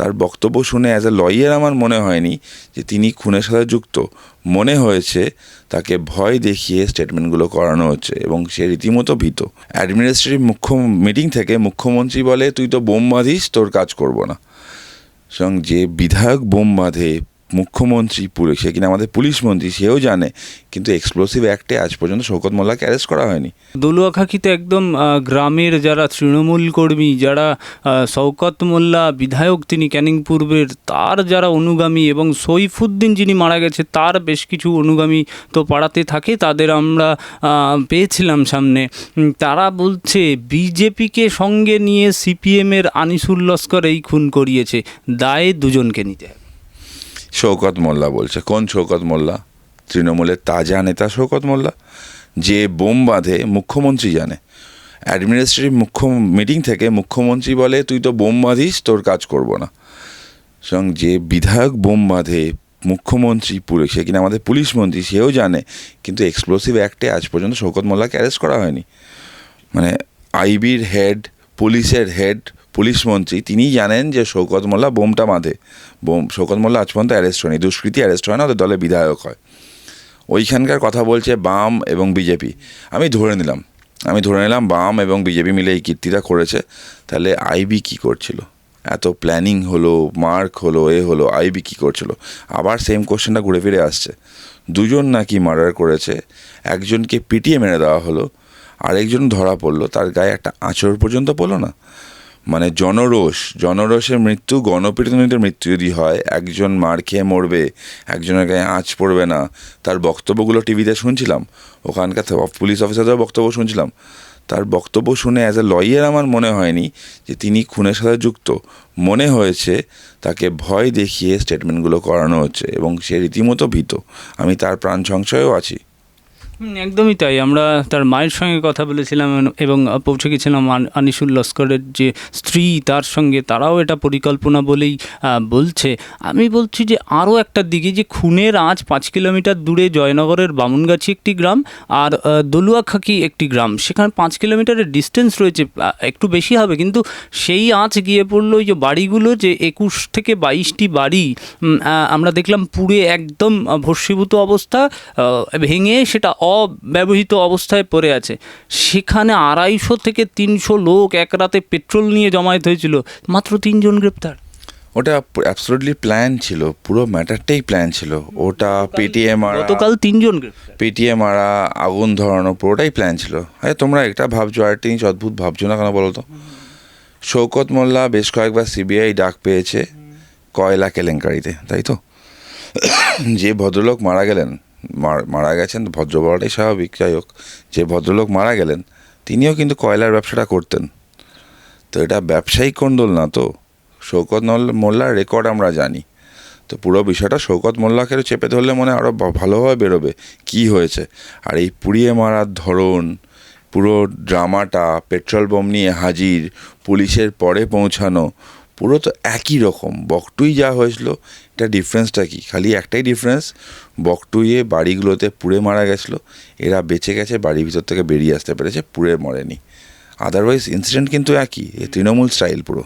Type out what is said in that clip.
তার বক্তব্য শুনে অ্যাজ এ লয়ার আমার মনে হয়নি যে তিনি খুনের সাথে যুক্ত। মনে হয়েছে তাকে ভয় দেখিয়ে স্টেটমেন্টগুলো করানো হচ্ছে এবং সে রীতিমতো ভীত। অ্যাডমিনিস্ট্রেটিভ মুখ্য মিটিং থেকে মুখ্যমন্ত্রী বলে, তুই তো বোম বাঁধিস, তোর কাজ করব না। সুতরাং যে বিধায়ক বোম বাঁধে মুখ্যমন্ত্রী পুলিশ সে কিনা আমাদের পুলিশ মন্ত্রী, সেও জানে, কিন্তু এক্সপ্লোসিভ অ্যাক্টে আজ পর্যন্ত শৌকত মোল্লাকে অ্যারেস্ট করা হয়নি। দলুয়াখাকিতে একদম গ্রামের যারা তৃণমূল কর্মী, যারা শওকত মোল্লা বিধায়ক তিনি ক্যানিং পূর্বের তার যারা অনুগামী এবং সৈফুদ্দিন যিনি মারা গেছে, তার বেশ কিছু অনুগামী তো পাড়াতে থাকে, তাদের আমরা পেয়েছিলাম সামনে। তারা বলছে, বিজেপিকে সঙ্গে নিয়ে সিপিএমের আনিসুল লস্কর এই খুন করিয়েছে, দায়ে দুজনকে নিতে হবে। শৌকত মোল্লা বলছে। কোন শৌকত মোল্লা? তৃণমূলের তাজা নেতা শৌকত মোল্লা। যে বোম বাঁধে, মুখ্যমন্ত্রী জানে। অ্যাডমিনিস্ট্রেটিভ মুখ্য মিটিং থেকে মুখ্যমন্ত্রী বলে, তুই তো বোম বাঁধিস, তোর কাজ করব না। এবং যে বিধায়ক বোম বাঁধে, মুখ্যমন্ত্রী পুলিশ সে কিনা আমাদের পুলিশ মন্ত্রী, সেও জানে। কিন্তু এক্সপ্লোসিভ অ্যাক্টে আজ পর্যন্ত শৌকত মোল্লাকে অ্যারেস্ট করা হয়নি। মানে আইবির হেড পুলিশের হেড পুলিশ মন্ত্রী, তিনিই জানেন যে শৌকত মোল্লা বোমটা বাঁধে। বোম, শৌকত মোল্লা আজ পর্যন্ত অ্যারেস্ট হয়নি, দুষ্কৃতি অ্যারেস্ট হয় না, ওদের দলে বিধায়ক হয়। ওইখানকার কথা বলছে বাম এবং বিজেপি। আমি ধরে নিলাম, আমি ধরে নিলাম বাম এবং বিজেপি মিলে এই কীর্তিটা করেছে। তাহলে আইবি কি করছিল? এত প্ল্যানিং হলো মার্ক হলো, এ হলো, আইবি কি করছিল? আবার সেম কোশ্চেনটা ঘুরে ফিরে আসছে। দুজন নাকি মার্ডার করেছে, একজনকে পিটিয়ে মেরে দেওয়া হলো, আরেকজন ধরা পড়ল, তার গায়ে একটা আঁচড় পর্যন্ত পড়ল না। মানে জনরোষ, জনরোষের মৃত্যু গণপিটুনিতের মৃত্যু যদি হয়, একজন মার খেয়ে মরবে, একজনের গায়ে আঁচ পড়বে না। তার বক্তব্যগুলো টিভিতে শুনছিলাম, ওখানকার পুলিশ অফিসারদের বক্তব্য শুনছিলাম। তার বক্তব্য শুনে অ্যাজ এ লয়ার আমার মনে হয়নি যে তিনি খুনের সাথে যুক্ত। মনে হয়েছে তাকে ভয় দেখিয়ে স্টেটমেন্টগুলো করানো হচ্ছে এবং সে রীতিমতো ভীত। আমি তার প্রাণ সংশয়েও আছি। একদমই তাই। আমরা তার মায়ের সঙ্গে কথা বলেছিলাম এবং পৌঁছে গেছিলাম আনিসুল লস্করের যে স্ত্রী, তার সঙ্গে তারাও এটা পরিকল্পনা বলেই বলছে। আমি বলছি যে আরও একটা দিকে যে খুনের আঁচ পাঁচ কিলোমিটার দূরে জয়নগরের বামুনগাছি একটি গ্রাম আর দলুয়াখাকি একটি গ্রাম। সেখানে পাঁচ কিলোমিটারের ডিস্টেন্স রয়েছে একটু বেশি হবে কিন্তু সেই আঁচ গিয়ে পড়ল ওই যে বাড়িগুলো যে একুশ থেকে বাইশটি বাড়ি। আমরা দেখলাম পুড়ে একদম ভস্মীভূত অবস্থা ভেঙে সেটা অব্যবহৃত অবস্থায় পড়ে আছে। সেখানে আড়াইশো থেকে তিনশো লোক এক রাতে পেট্রোল নিয়ে জমায়েত হয়েছিল। মাত্র তিনজন গ্রেপ্তার। ওটা অ্যাবসোলুটলি প্ল্যান ছিল পুরো ম্যাটারটাই প্ল্যান ছিল। ওটা পেটিএম আর গতকাল তিনজন পেটিএম মারা আগুন ধরানো পুরোটাই প্ল্যান ছিল। হ্যাঁ তোমরা একটা ভাবছ আর একটা জিনিস অদ্ভুত ভাবছ না কেন বলো তো শৌকত মোল্লা বেশ কয়েকবার সিবিআই ডাক পেয়েছে কয়লা কেলেঙ্কারিতে তাই তো? যে ভদ্রলোক মারা গেলেন মার- গেছেন, ভদ্র বলাটাই স্বাভাবিক। যাই হোক, যে ভদ্রলোক মারা গেলেন, তিনিও কিন্তু কয়লার ব্যবসাটা করতেন। তো এটা ব্যবসায়িক কন্দল না তো। শৌকত মোল্লার রেকর্ড আমরা জানি। তো পুরো বিষয়টা শৌকত মোল্লাকে চেপে ধরলে মনে আরও ভালোভাবে বেরোবে কি হয়েছে। আর এই পুড়িয়ে মারার ধরন, পুরো ড্রামাটা, পেট্রোল বোম নিয়ে হাজির, পুলিশের পরে পৌঁছানো, পুরো তো একই রকম। বকটুই যা হয়েছিল এটা ডিফারেন্সটা কি? খালি একটাই ডিফারেন্স বকটুইয়ে বাড়িগুলোতে পুড়ে মারা গেছিল, এরা বেঁচে গেছে, বাড়ির ভিতর থেকে বেরিয়ে আসতে পেরেছে, পুড়ে মরেনি। আদারওয়াইজ ইনসিডেন্ট কিন্তু একই তৃণমূল স্টাইল পুরো।